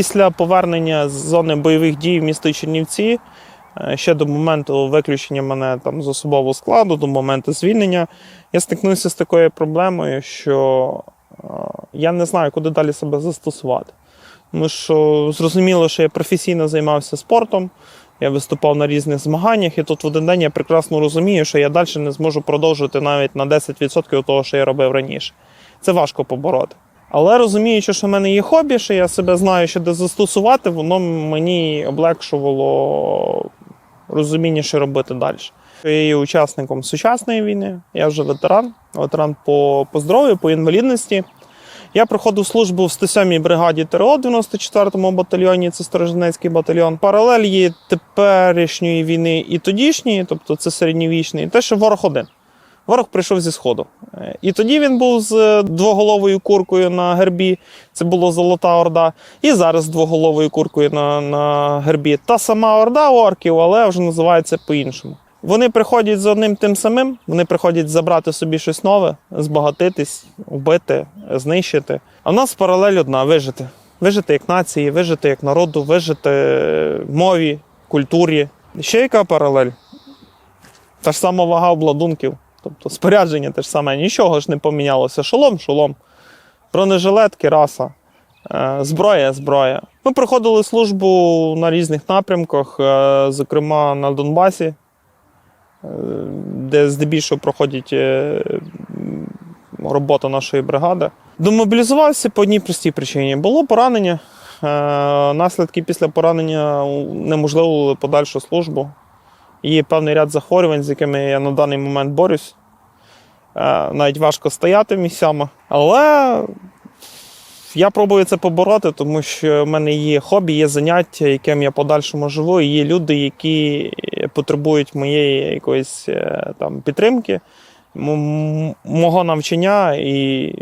Після повернення з зони бойових дій в місто Чернівці, е, ще до моменту виключення мене там з особового складу, до моменту звільнення, я стикнувся з такою проблемою, що е, я не знаю, куди далі себе застосувати. Тому що зрозуміло, що я професійно займався спортом, я виступав на різних змаганнях, і тут в один день я прекрасно розумію, що я далі не зможу продовжувати навіть на 10% того, що я робив раніше. Це важко побороти. Але розуміючи, що в мене є хобі, що я себе знаю, що де застосувати, воно мені облегшувало розуміння, що робити далі. Я є учасником сучасної війни, я вже ветеран, ветеран по, по здоров'ю, по інвалідності. Я проходив службу в 107-й бригаді ТРО 94-му батальйоні, це Сторожинецький батальйон. Паралель є теперішньої війни і тодішньої, тобто це середньовічний, те, що ворог один. Ворог прийшов зі сходу. Е, І тоді він був з е, двоголовою куркою на гербі. Це було Золота Орда. І зараз з двоголовою куркою на, на гербі. Та сама орда орків, але вже називається по-іншому. Вони приходять з одним тим самим, вони приходять забрати собі щось нове, збагатитись, вбити, знищити. А в нас паралель одна вижити. Вижити як нації, вижити як народу, вижити мові, культурі. Ще яка паралель? Та ж сама вага обладунків. Тобто спорядження те ж саме, нічого ж не помінялося. Шолом, шолом, бронежилетки, раса, е, зброя, зброя. Ми проходили службу на різних напрямках, е, зокрема на Донбасі, е, де здебільшого проходить робота нашої бригади. Домобілізувався по одній простій причині. Було поранення. Наслідки після поранення неможливо подальшу службу. Є певний ряд захворювань, з якими я на даний момент борюсь. Е, Навіть важко стояти місцями. Але я пробую це побороти, тому що в мене є хобі, є заняття, яким я подальшому живу. І є люди, які потребують моєї якоїсь е, там, підтримки, мого навчання і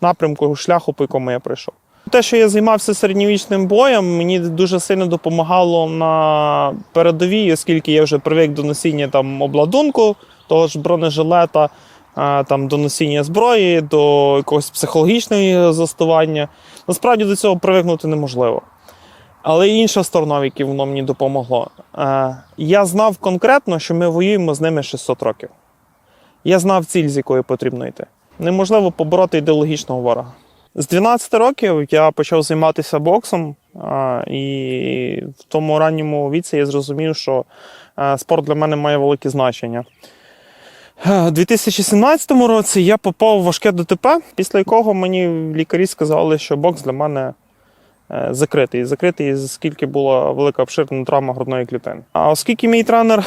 напрямку шляху, по якому я прийшов. Те, що я займався середньовічним боєм, мені дуже сильно допомагало на передовій, оскільки я вже привик до носіння там обладунку, того ж бронежилета, там, до носіння зброї, до якогось психологічного застування. Насправді до цього привикнути неможливо. Але інша сторона, в якій воно мені допомогло. Е, Я знав конкретно, що ми воюємо з ними 600 років. Я знав ціль, з якої потрібно йти. Неможливо побороти ідеологічного ворога. З 12 років я почав займатися боксом, і в тому ранньому віці я зрозумів, що е, спорт для мене має велике значення. Е, У 2017 році я попав в важке ДТП, після якого мені лікарі сказали, що бокс для мене е, закритий. Закритий, оскільки була велика обширна травма грудної клітини. А оскільки мій тренер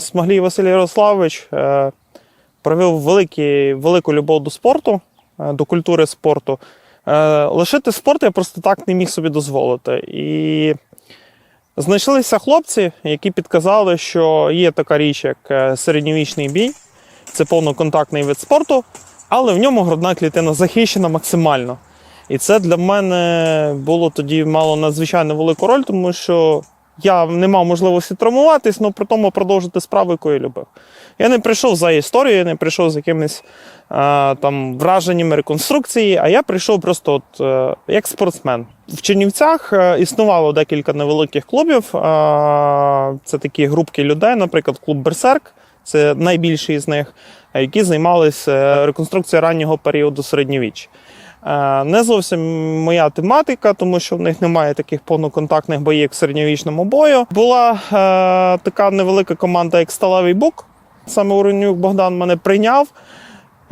Смаглій Василь Ярославович проявив велику любов до спорту, до культури спорту, е, лишити спорт я просто так не міг собі дозволити. І знайшлися хлопці, які підказали, що є така річ, як е, середньовічний бій. Це повноконтактний вид спорту, але в ньому грудна клітина захищена максимально. І це для мене було тоді мало надзвичайно велику роль, тому що я не мав можливості травмуватись, але при тому продовжити справу, яку я любив. Я не прийшов за історією, я не прийшов з якимись а, там враженнями реконструкції, а я прийшов просто от, е, як спортсмен. В Чернівцях е, існувало декілька невеликих клубів. а, Це такі групки людей, наприклад, клуб Берсерк. Це найбільший з них, е, які займалися реконструкцією раннього періоду середньовіччя. Е, Не зовсім моя тематика, тому що в них немає таких повноконтактних боїв в середньовічному бою. Була е, така невелика команда, як Сталевий Бук. Саме Уронюк Богдан мене прийняв.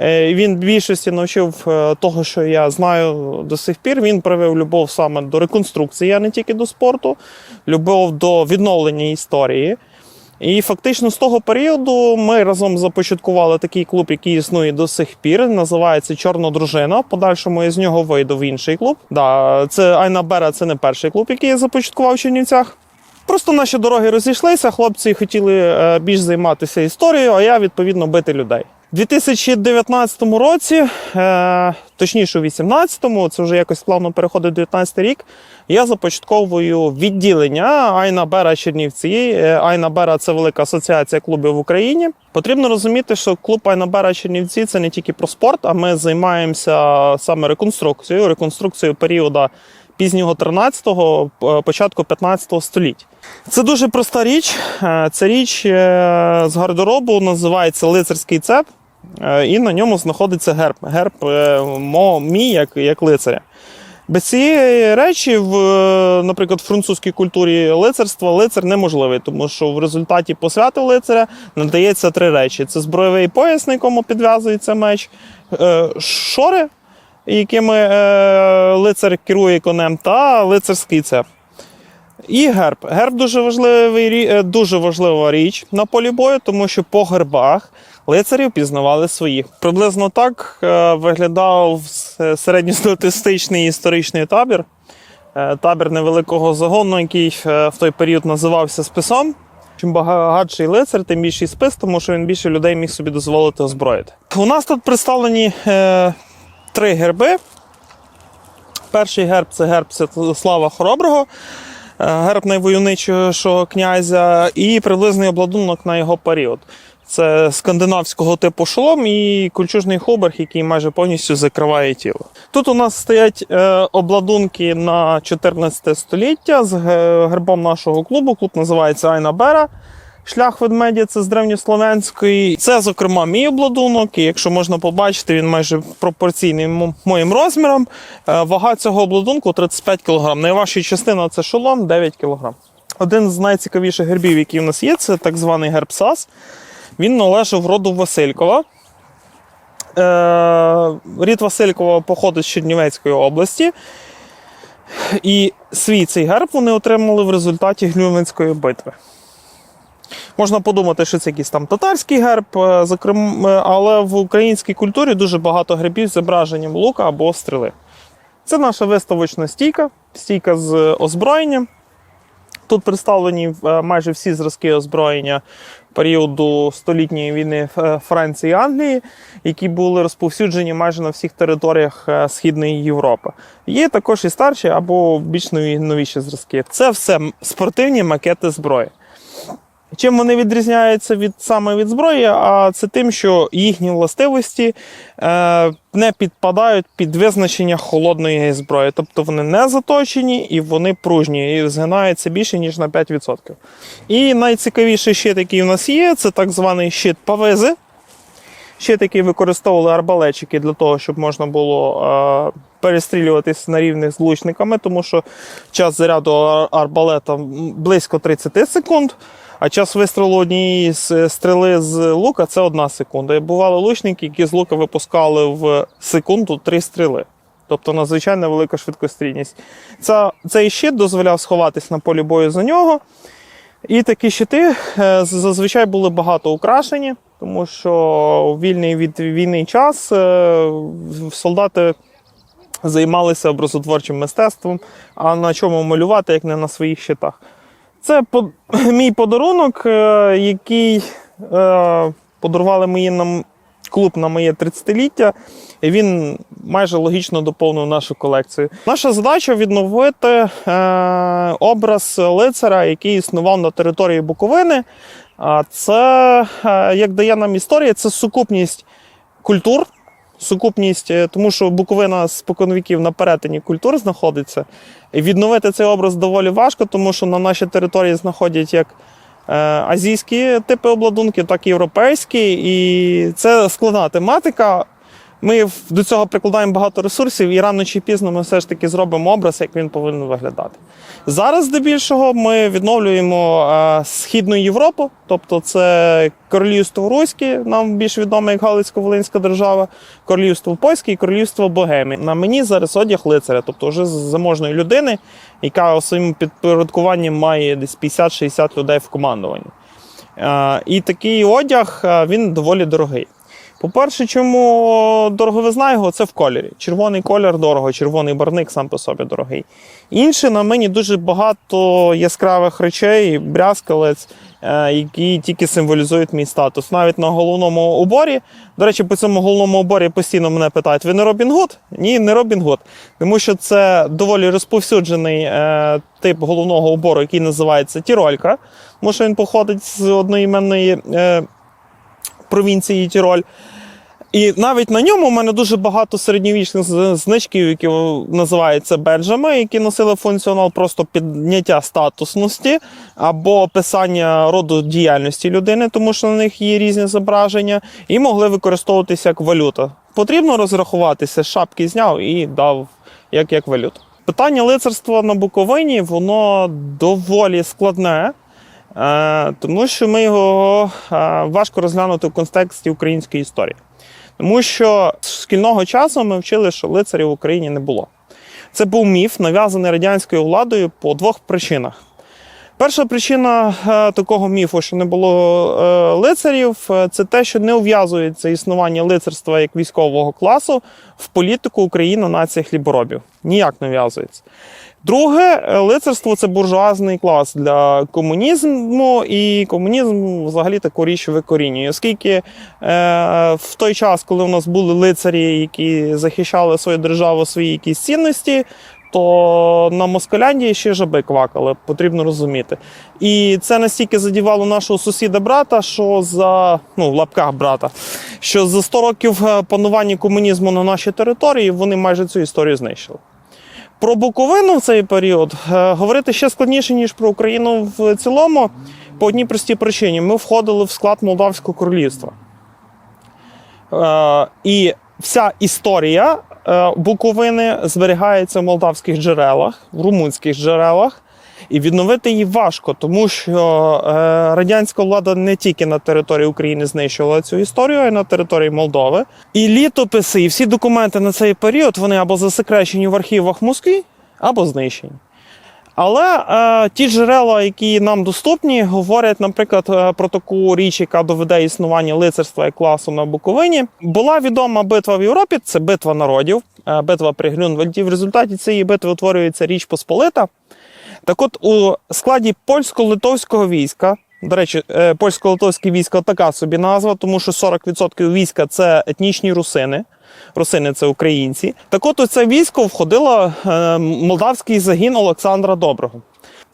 Е, Він більшості навчив е, того, що я знаю до сих пір. Він привив любов саме до реконструкції, а не тільки до спорту, любов до відновлення історії. І фактично з того періоду ми разом започаткували такий клуб, який існує до сих пір. Називається Чорна дружина. Подальшому я з нього вийду в інший клуб. Да, це Айна Бера, це не перший клуб, який я започаткував в Чернівцях. Просто наші дороги розійшлися. Хлопці хотіли е, більш займатися історією, а я відповідно бити людей. У 2019 році, е, точніше у 2018, це вже якось плавно переходить в 19 рік. Я започатковую відділення Айна Бера Чернівці. Е, Айна Бера це велика асоціація клубів в Україні. Потрібно розуміти, що клуб Айна Бера Чернівці це не тільки про спорт, а ми займаємося саме реконструкцією, реконструкцією періоду пізнього 13-го, е, початку 15-го століття. Це дуже проста річ. Е, Це річ е, з гардеробу називається лицарський цеп, і на ньому знаходиться герб. Герб мій як, як лицаря. Без цієї речі, в, наприклад, в французькій культурі лицарства лицар неможливий, тому що в результаті посвяти лицаря надається три речі: це збройовий пояс, на якому підв'язується меч, шори, якими е, лицар керує конем, та лицарський цеп. І герб. Герб дуже важливий, е, дуже важлива річ на полі бою, тому що по гербах лицарів пізнавали своїх. Приблизно так е, виглядав середньостатистичний історичний табір. Табір невеликого загону, який в той період називався списом. Чим багатший лицар, тим більший спис, тому що він більше людей міг собі дозволити озброїти. У нас тут представлені три герби. Перший герб це герб Святослава Хороброго, е, герб найвойовничого князя і приблизний обладунок на його період. Це скандинавського типу шолом і кольчужний хоберг, який майже повністю закриває тіло. Тут у нас стоять е, обладунки на 14 століття з гербом нашого клубу. Клуб називається Айна Бера. Шлях ведмедя це з древньослов'янської. Це, зокрема, мій обладунок. І якщо можна побачити, він майже пропорційний моїм розмірам. Е, Вага цього обладунку 35 кг. Найважча частина це шолом 9 кг. Один з найцікавіших гербів, які в нас є, це так званий герб САС. Він належав роду Василькова. Е, Рід Василькова походить з Чернівецької області. І свій цей герб вони отримали в результаті Глюменської битви. Можна подумати, що це якийсь там татарський герб, е, зокрема, е, але в українській культурі дуже багато гербів з зображенням лука або стріли. Це наша виставочна стійка, стійка з озброєнням. Тут представлені е, майже всі зразки озброєння періоду столітньої війни Франції і Англії, які були розповсюджені майже на всіх територіях Східної Європи. Є також і старші або більш нові, новіші зразки. Це все спортивні макети зброї. Чим вони відрізняються від саме від зброї, а це тим, що їхні властивості е, не підпадають під визначення холодної зброї. Тобто вони не заточені і вони пружні, і згинаються більше, ніж на 5%. І найцікавіший щит, який у нас є, це так званий щит павизи. Щит, який використовували арбалетчики для того, щоб можна було е, перестрілюватись на рівних з лучниками, тому що час заряду арбалета близько 30 секунд. А час вистрілу однієї з стріли з лука це одна секунда. І бували лучники, які з лука випускали в секунду три стріли. Тобто надзвичайно велика швидкострільність. Ця, цей щит дозволяв сховатись на полі бою за нього. І такі щити е, зазвичай були багато украшені, тому що у вільний від війни час е, солдати займалися образотворчим мистецтвом, а на чому малювати, як не на своїх щитах. Це по- мій подарунок, е, який е, подарували мені нам клуб на моє 30-ліття. І він майже логічно доповнив нашу колекцію. Наша задача відновити е, образ лицаря, який існував на території Буковини. А це, як дає нам історія, це сукупність культур, сукупність, е, тому що Буковина споконвіків на перетині культур знаходиться. І відновити цей образ доволі важко, тому що на нашій території знаходять як е, азійські типи обладунки, так і європейські. І це складна тематика. Ми до цього прикладаємо багато ресурсів, і рано чи пізно ми все ж таки зробимо образ, як він повинен виглядати. Зараз, здебільшого, ми відновлюємо е, Східну Європу, тобто це Королівство Руське, нам більш відоме як Галицько-Волинська держава, Королівство Польське і Королівство Богемії. На мені зараз одяг лицаря, тобто вже заможної людини, яка у своєму підпорядкуванні має десь 50-60 людей в командуванні. Е, І такий одяг е, він доволі дорогий. По-перше, чому дороговизна його це в кольорі. Червоний колір дорого, червоний барник сам по собі дорогий. Інше на мені дуже багато яскравих речей, брязкалець, е, які тільки символізують мій статус. Навіть на головному уборі. До речі, по цьому головному уборі постійно мене питають: ви не Робін Гуд? Ні, не Робін Гуд. Тому що це доволі розповсюджений е, тип головного убору, який називається Тіролька, тому що він походить з одноіменної. Е, провінції Тіроль. І навіть на ньому у мене дуже багато середньовічних значків, які називаються беджами, які носили функціонал просто підняття статусності або описання роду діяльності людини, тому що на них є різні зображення, і могли використовуватися як валюта. Потрібно розрахуватися, шапки зняв і дав як, як валюту. Питання лицарства на Буковині воно доволі складне. Е, тому що ми його е, важко розглянути в контексті української історії. Тому що з шкільного часу ми вчили, що лицарів в Україні не було. Це був міф, нав'язаний радянською владою по двох причинах. Перша причина е, такого міфу, що не було лицарів, це те, що не ув'язується існування лицарства як військового класу в політику України нації хліборобів. Ніяк не в'язується. Друге, е, лицарство це буржуазний клас для комунізму, і комунізм взагалі таку річ викорінює. Оскільки е, в той час, коли у нас були лицарі, які захищали свою державу, свої якісь цінності, то на Москаляндії ще жаби квакали, потрібно розуміти. І це настільки задівало нашого сусіда брата, що за ну в лапках брата, що за 100 років е, панування комунізму на нашій території вони майже цю історію знищили. Про Буковину в цей період е, говорити ще складніше, ніж про Україну в цілому, по одній простій причині. Ми входили в склад Молдавського королівства. Е, і вся історія е, Буковини зберігається в молдавських джерелах, в румунських джерелах. І відновити її важко, тому що е, радянська влада не тільки на території України знищувала цю історію, а й на території Молдови. І літописи, і всі документи на цей період вони або засекречені в архівах Москви, або знищені. Але е, ті джерела, які нам доступні, говорять, наприклад, е, про таку річ, яка доведе існування лицарства як класу на Буковині. Була відома битва в Європі, це битва народів, е, битва при Грюнвальді. В результаті цієї битви утворюється Річ Посполита. Так от, у складі польсько-литовського війська, до речі, е, польсько-литовське військо така собі назва, тому що 40% війська це етнічні русини. Русини це українці. Так от у це військо входило е, молдавський загін Олександра Доброго.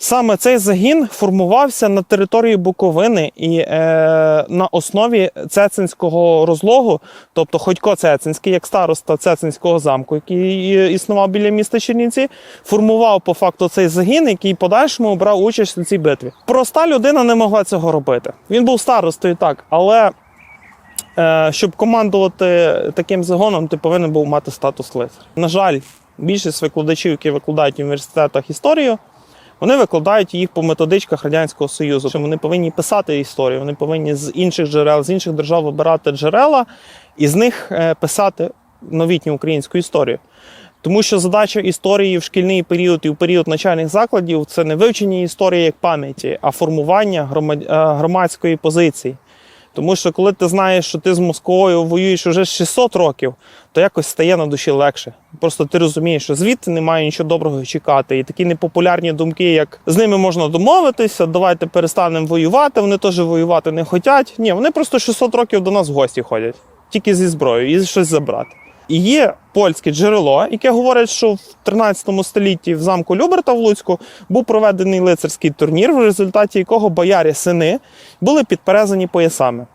Саме цей загін формувався на території Буковини і е, на основі Цецинського розлогу, тобто Ходько Цецинський, як староста Цецинського замку, який е, існував біля міста Чернівці, формував по факту цей загін, який подальшому брав участь у цій битві. Проста людина не могла цього робити. Він був старостою, так, але е, щоб командувати таким загоном, ти повинен був мати статус лицаря. На жаль, більшість викладачів, які викладають в університетах історію, вони викладають їх по методичках Радянського Союзу. Вони повинні писати історію, вони повинні з інших джерел, з інших держав вибирати джерела і з них е, писати новітню українську історію. Тому що задача історії в шкільний період і в період начальних закладів це не вивчення історії як пам'яті, а формування е, громадської позиції. Тому що коли ти знаєш, що ти з Москвою воюєш уже 600 років, то якось стає на душі легше. Просто ти розумієш, що звідти немає нічого доброго чекати. І такі непопулярні думки, як з ними можна домовитися, давайте перестанемо воювати. Вони теж воювати не хочуть. Ні, вони просто 600 років до нас в гості ходять, тільки зі зброєю і щось забрати. І є польське джерело, яке говорить, що в 13 столітті в замку Люберта в Луцьку був проведений лицарський турнір, в результаті якого боярі сини були підперезані поясами.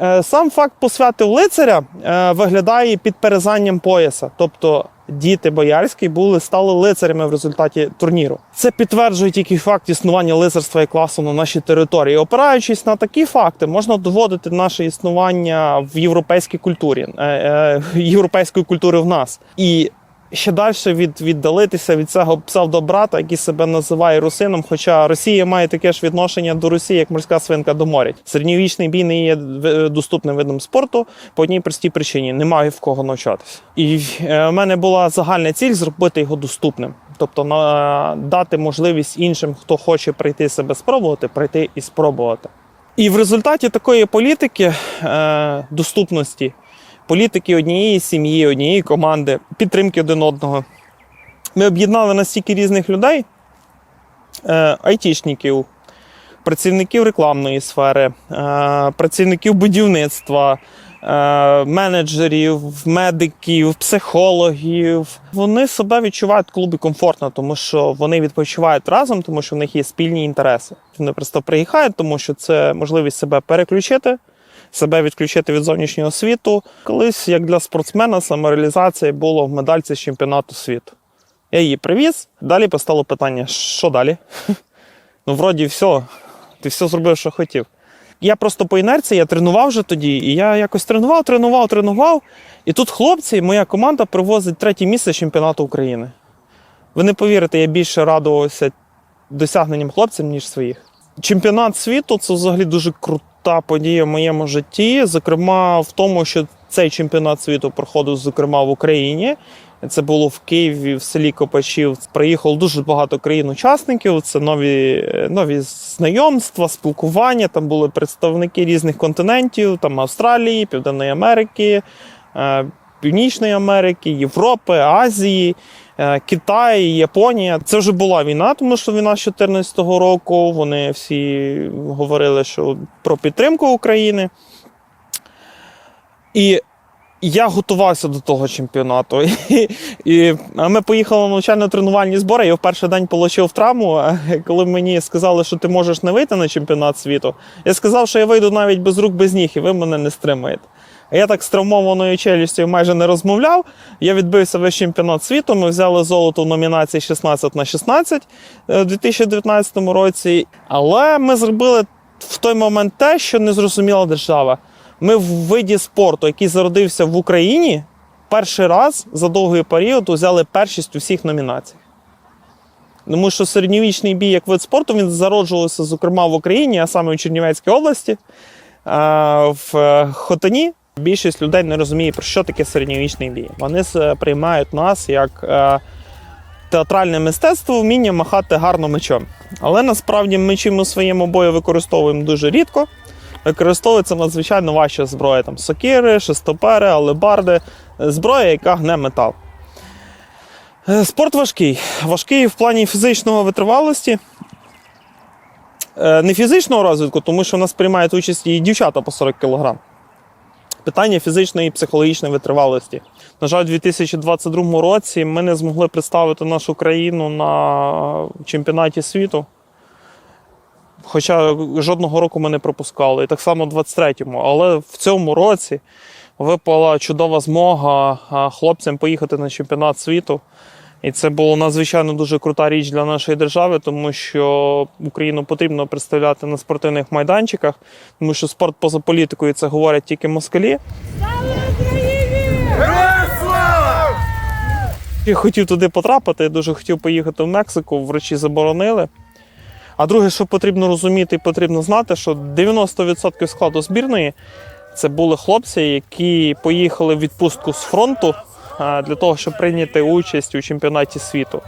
Е, Сам факт посвяти лицаря е, виглядає під перезанням пояса, тобто діти боярські були стали лицарями в результаті турніру. Це підтверджує тільки факт існування лицарства і класу на нашій території. Опираючись на такі факти, можна доводити наше існування в європейській культурі, е, е, європейської культури в нас. І ще далі від, віддалитися від цього псевдобрата, який себе називає русином. Хоча Росія має таке ж відношення до Росії, як морська свинка до моря. Середньовічний бій не є доступним видом спорту по одній простій причині: немає в кого навчатися. І е, в мене була загальна ціль зробити його доступним. Тобто дати можливість іншим, хто хоче прийти себе спробувати, прийти і спробувати. І в результаті такої політики е, доступності політики однієї сім'ї, однієї команди, підтримки один одного. Ми об'єднали настільки різних людей, е, айтішників, працівників рекламної сфери, е, працівників будівництва, е, менеджерів, медиків, психологів. Вони себе відчувають в клубі комфортно, тому що вони відпочивають разом, тому що в них є спільні інтереси. Вони просто приїхають, тому що це можливість себе переключити, себе відключити від зовнішнього світу. Колись, як для спортсмена, самореалізація була в медальці з чемпіонату світу. Я її привіз. Далі постало питання: що далі? Ну, вроді, все, ти все зробив, що хотів. Я просто по інерції я тренував вже тоді, і я якось тренував, тренував, тренував. І тут хлопці, моя команда привозить третє місце чемпіонату України. Ви не повірите, я більше радувався досягненням хлопців, ніж своїх. Чемпіонат світу це взагалі дуже крута подія в моєму житті. Зокрема, в тому, що цей чемпіонат світу проходив, зокрема, в Україні. Це було в Києві, в селі Копачів. Приїхало дуже багато країн-учасників. Це нові, нові знайомства, спілкування. Там були представники різних континентів, там Австралії, Південної Америки, е, Північної Америки, Європи, Азії. Е, Китай, Японія. Це вже була війна, тому що війна з 2014 року. Вони всі говорили, що про підтримку України. І я готувався до того чемпіонату. І, і ми поїхали на навчально-тренувальні збори. Я в перший день отримав травму. Коли мені сказали, що ти можеш не вийти на чемпіонат світу, я сказав, що я вийду навіть без рук, без ніг, і ви мене не стримаєте. Я так з травмованою челюстю майже не розмовляв. Я відбився весь чемпіонат світу. Ми взяли золото в номінації 16 на 16 у 2019 році. Але ми зробили в той момент те, що не зрозуміла держава. Ми в виді спорту, який зародився в Україні, перший раз за довгий період взяли першість у всіх номінаціях. Тому що середньовічний бій як вид спорту він зароджувався, зокрема, в Україні, а саме у Чернівецькій області, в Хотині. Більшість людей не розуміє, про що таке середньовічний бій. Вони сприймають нас як е, театральне мистецтво, вміння махати гарно мечом. Але насправді мечі ми у своєму бою використовуємо дуже рідко. Використовується надзвичайно важча зброя, там сокири, шестопери, алебарди, зброя, яка гне метал. Е, Спорт важкий. Важкий в плані фізичного витривалості. Е, Не фізичного розвитку, тому що в нас приймають участь і дівчата по 40 кг. Питання фізичної і психологічної витривалості. На жаль, у 2022 році ми не змогли представити нашу країну на чемпіонаті світу. Хоча жодного року ми не пропускали. І так само у 23-му. Але в цьому році випала чудова змога хлопцям поїхати на чемпіонат світу. І це була надзвичайно дуже крута річ для нашої держави, тому що Україну потрібно представляти на спортивних майданчиках, тому що спорт поза політикою це говорять тільки москалі. Я хотів туди потрапити, я дуже хотів поїхати в Мексику, врачі заборонили. А друге, що потрібно розуміти і потрібно знати, що 90% складу збірної це були хлопці, які поїхали в відпустку з фронту для того, щоб прийняти участь у чемпіонаті світу.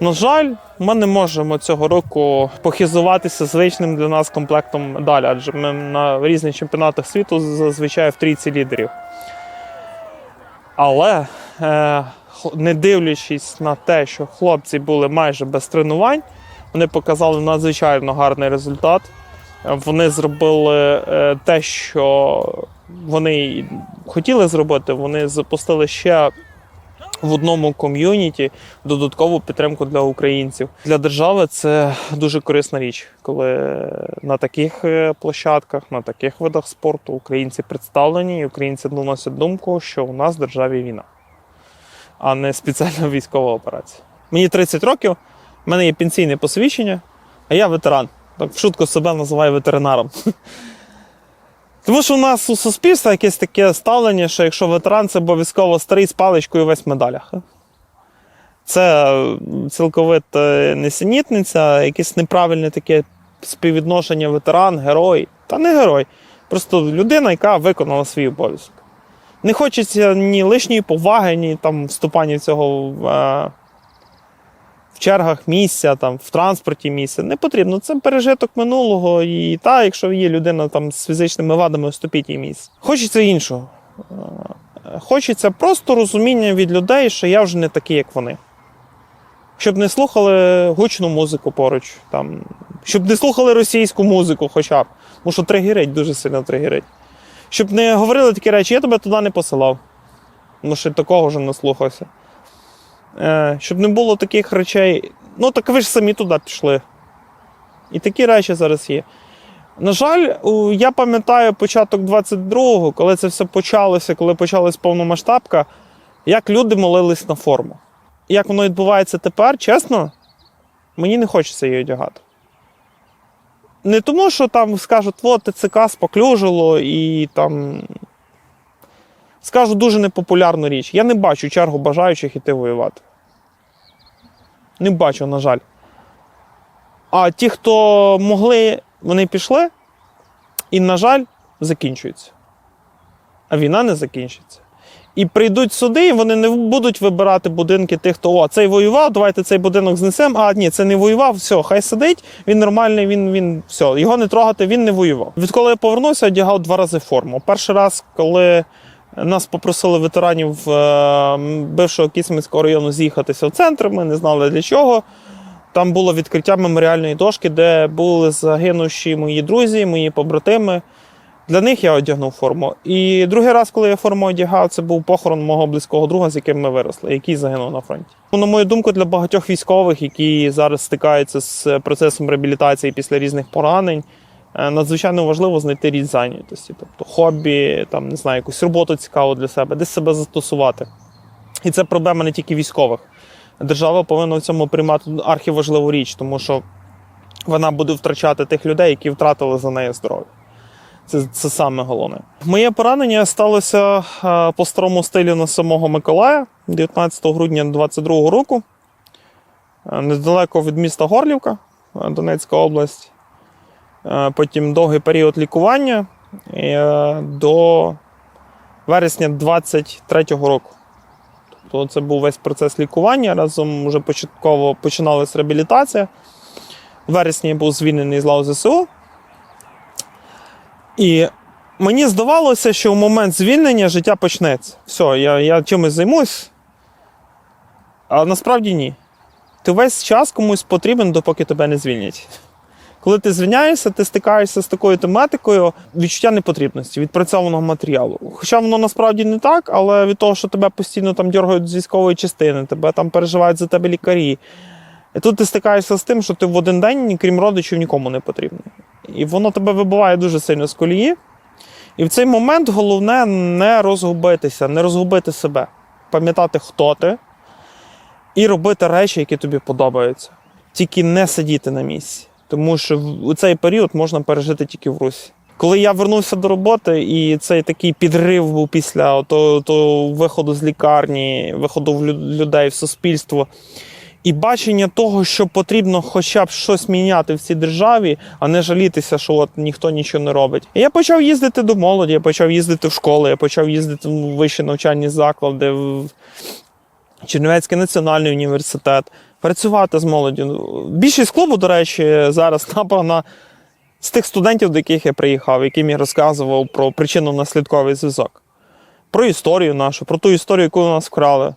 На жаль, ми не можемо цього року похизуватися звичним для нас комплектом медалі, адже ми на різних чемпіонатах світу зазвичай в трійці лідерів. Але е, не дивлячись на те, що хлопці були майже без тренувань, вони показали надзвичайно гарний результат. Вони зробили е, те, що вони хотіли зробити. Вони запустили ще в одному ком'юніті додаткову підтримку для українців. Для держави це дуже корисна річ, коли на таких е, площадках, на таких видах спорту українці представлені, і українці доносять думку, що у нас в державі війна, а не спеціальна військова операція. Мені 30 років, в мене є пенсійне посвідчення, а я ветеран. Так в шутку себе називаю ветеринаром. Тому що у нас у суспільства якесь таке ставлення, що якщо ветеран, це обов'язково старий з паличкою весь в медалях. Це цілковита несенітниця, якесь неправильне таке співвідношення ветеран, герой. Та не герой. Просто людина, яка виконала свій обов'язок. Не хочеться ні лишньої поваги, ні там вступання в цього в, чергах місця, там, в транспорті місця. Не потрібно. Це пережиток минулого. І та, якщо є людина там з фізичними вадами, вступіть їй місце. Хочеться іншого. Е, Хочеться просто розуміння від людей, що я вже не такий, як вони. Щоб не слухали гучну музику поруч, там, щоб не слухали російську музику, хоча б. Тому що тригерить, дуже сильно тригерить. Щоб не говорили такі речі, я тебе туди не посилав. Тому що такого вже не слухався. Е, щоб не було таких речей. Ну, так ви ж самі туди пішли. І такі речі зараз є. На жаль, я пам'ятаю початок 22-го, коли це все почалося, коли почалась повномасштабка, як люди молились на форму. Як воно відбувається тепер, чесно, мені не хочеться її одягати. Не тому, що там скажуть, от ТЦК споклюжило і там. Скажу дуже непопулярну річ. Я не бачу чергу бажаючих іти воювати. Не бачу, на жаль. А ті, хто могли, вони пішли, і, на жаль, закінчується. А війна не закінчиться. І прийдуть суди, і вони не будуть вибирати будинки тих, хто о, цей воював, давайте цей будинок знесемо. А ні, це не воював, все, хай сидить, він нормальний, він, він все, його не трогати, він не воював. Відколи я повернувся, одягав два рази форму. Перший раз, коли нас попросили ветеранів е, бившого Кісмінського району з'їхатися в центр, ми не знали для чого. Там було відкриття меморіальної дошки, де були загинувші мої друзі, мої побратими. Для них я одягнув форму. І другий раз, коли я форму одягав, це був похорон мого близького друга, з яким ми виросли, який загинув на фронті. На мою думку, для багатьох військових, які зараз стикаються з процесом реабілітації після різних поранень, надзвичайно важливо знайти рід зайнятості, тобто хобі, там не знаю, якусь роботу цікаву для себе, десь себе застосувати. І це проблема не тільки військових. Держава повинна в цьому приймати архіважливу річ, тому що вона буде втрачати тих людей, які втратили за неї здоров'я. Це, це саме головне. Моє поранення сталося е, по старому стилю на самого Миколая 19 грудня 22 року, е, недалеко від міста Горлівка, е, Донецька область. Е, Потім довгий період лікування е, до вересня 23-го року. Тобто це був весь процес лікування. Разом вже початково починалася реабілітація. В вересні я був звільнений з лав ЗСУ. І мені здавалося, що в момент звільнення життя почнеться. Все, я, я чимось займусь. А насправді ні. Ти весь час комусь потрібен, допоки тебе не звільнять. Коли ти звільняєшся, ти стикаєшся з такою тематикою відчуття непотрібності, відпрацьованого матеріалу. Хоча воно насправді не так, але від того, що тебе постійно там дергають з військової частини, тебе там переживають за тебе лікарі. І тут ти стикаєшся з тим, що ти в один день, крім родичів, нікому не потрібен. І воно тебе вибиває дуже сильно з колії. І в цей момент головне не розгубитися, не розгубити себе, пам'ятати, хто ти, і робити речі, які тобі подобаються. Тільки не сидіти на місці. Тому що у цей період можна пережити тільки в Русі. Коли я вернувся до роботи, і цей такий підрив був після того, того виходу з лікарні, виходу людей в суспільство, і бачення того, що потрібно хоча б щось міняти в цій державі, а не жалітися, що от ніхто нічого не робить. І я почав їздити до молоді, я почав їздити в школи, я почав їздити в вищі навчальні заклади, в Чернівецький національний університет, працювати з молоддю. Більшість клубу, до речі, зараз набрана з тих студентів, до яких я приїхав, яким я розказував про причинно-наслідковий зв'язок, про історію нашу, про ту історію, яку у нас вкрали.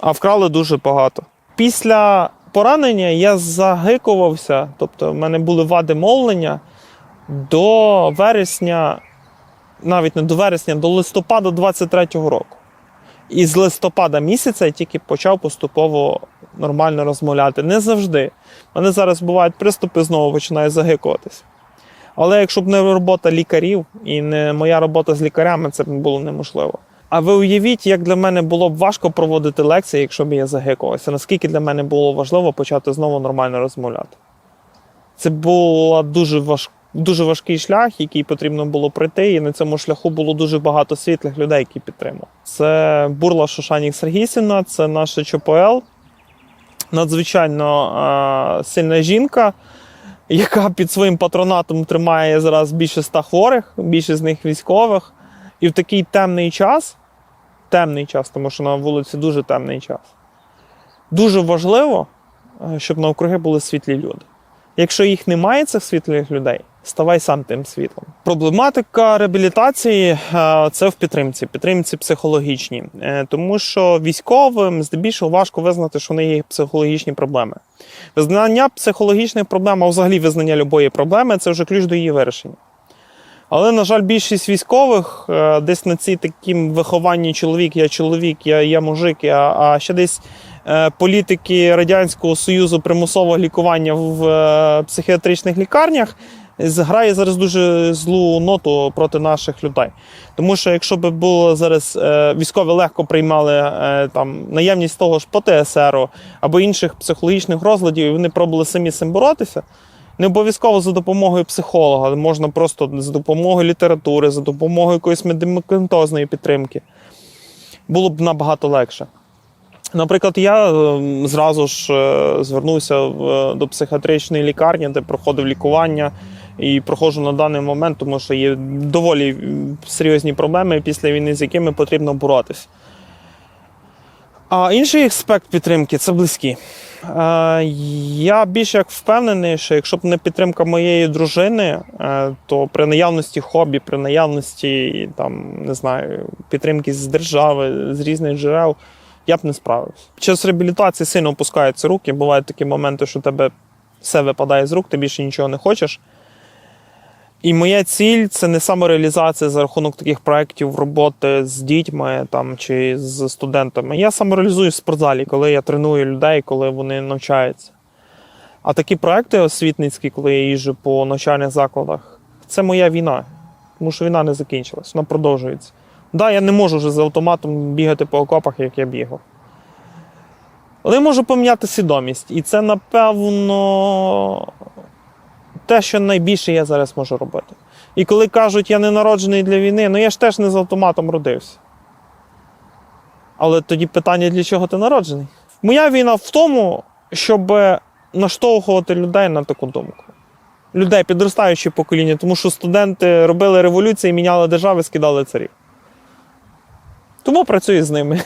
А вкрали дуже багато. Після поранення я загикувався, тобто в мене були вади мовлення до вересня, навіть не до вересня, до листопада 23-го року. І з листопада місяця я тільки почав поступово нормально розмовляти. Не завжди. У мене зараз бувають приступи, знову починаю загикуватись. Але якщо б не робота лікарів і не моя робота з лікарями, це б було неможливо. А ви уявіть, як для мене було б важко проводити лекції, якщо б я загикувався. Наскільки для мене було важливо почати знову нормально розмовляти. Це був дуже, важ... дуже важкий шлях, який потрібно було пройти, і на цьому шляху було дуже багато світлих людей, які підтримали. Це Бурла Шушанік Сергісівна, це наша ЧПЛ, надзвичайно е- сильна жінка, яка під своїм патронатом тримає зараз більше ста хворих, більше з них військових. І в такий темний час, темний час, тому що на вулиці дуже темний час, дуже важливо, е, щоб навкруги були світлі люди. Якщо їх немає, цих світлих людей, ставай сам тим світлом. Проблематика реабілітації е, це в підтримці, підтримці психологічній, Е, тому що військовим здебільшого важко визнати, що в них є психологічні проблеми. Визнання психологічних проблем, а взагалі визнання любої проблеми це вже ключ до її вирішення. Але, на жаль, більшість військових е, десь на цій такім вихованні чоловік, я чоловік, я, я мужик, я, а ще десь політики Радянського Союзу примусового лікування в психіатричних лікарнях грає зараз дуже злу ноту проти наших людей. Тому що якщо б було зараз е, військові легко приймали е, там наявність того ж ПТСР або інших психологічних розладів, і вони пробували самі з цим боротися. Не обов'язково за допомогою психолога, можна просто за допомогою літератури, за допомогою якоїсь медикаментозної підтримки. Було б набагато легше. Наприклад, я е, зразу ж звернувся до психіатричної лікарні, де проходив лікування, і проходжу на даний момент, тому що є доволі серйозні проблеми, після війни, з якими потрібно боротися. А інший аспект підтримки це близькі. Е, Я більш як впевнений, що якщо б не підтримка моєї дружини, е, то при наявності хобі, при наявності там, не знаю, підтримки з держави, з різних джерел, я б не справився. Під час реабілітації сильно опускаються руки. Бувають такі моменти, що тебе все випадає з рук, ти більше нічого не хочеш. І моя ціль це не самореалізація за рахунок таких проєктів роботи з дітьми там, чи з студентами. Я самореалізую в спортзалі, коли я треную людей, коли вони навчаються. А такі проекти освітницькі, коли я їжджу по навчальних закладах, це моя війна. Тому що війна не закінчилась, вона продовжується. Так, да, я не можу вже з автоматом бігати по окопах, як я бігав. Але я можу поміняти свідомість. І це, напевно, те, що найбільше я зараз можу робити. І коли кажуть, я не народжений для війни, ну я ж теж не з автоматом родився. Але тоді питання, для чого ти народжений? Моя війна в тому, щоб наштовхувати людей на таку думку. Людей, підростаюче покоління, тому що студенти робили революції, міняли держави, скидали царів. Тому працюю з ними.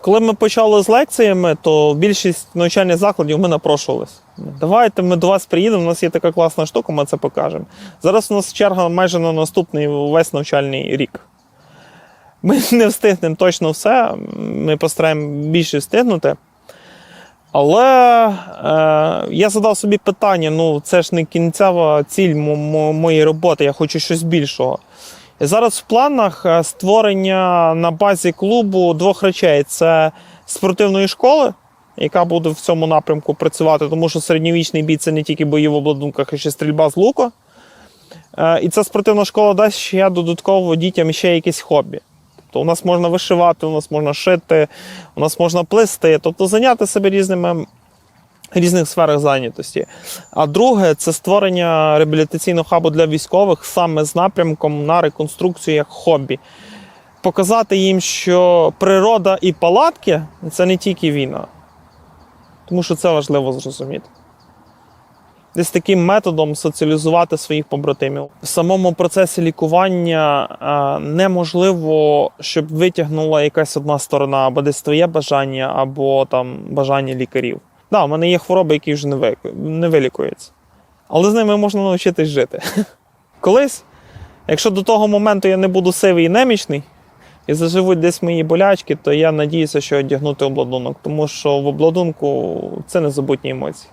Коли ми почали з лекціями, то більшість навчальних закладів ми напрошувалися. Давайте ми до вас приїдемо, у нас є така класна штука, ми це покажемо. Зараз у нас черга майже на наступний весь навчальний рік. Ми не встигнемо точно все, ми постараємо більше встигнути. Але е, я задав собі питання: ну це ж не кінцева ціль мо- мо- моєї роботи, я хочу щось більшого. Зараз в планах е, створення на базі клубу двох речей: це спортивної школи, яка буде в цьому напрямку працювати, тому що середньовічний бій це не тільки бої в обладунках, а ще стрільба з лука. Е, І ця спортивна школа дасть ще додатково дітям ще якесь хобі. Тобто у нас можна вишивати, у нас можна шити, у нас можна плисти, тобто зайняти себе різними різних сферах зайнятості. А друге це створення реабілітаційного хабу для військових саме з напрямком на реконструкцію як хобі. Показати їм, що природа і палатки це не тільки війна. Тому що це важливо зрозуміти. Десь таким методом соціалізувати своїх побратимів. В самому процесі лікування неможливо, щоб витягнула якась одна сторона, або десь твоє бажання, або там бажання лікарів. Да, у мене є хвороби, які вже не, ви... вилікуються. Але з ними можна навчитись жити. Колись, якщо до того моменту я не буду сивий і немічний, і заживуть десь мої болячки, то я надіюся, що одягнути обладунок, тому що в обладунку це незабутні емоції.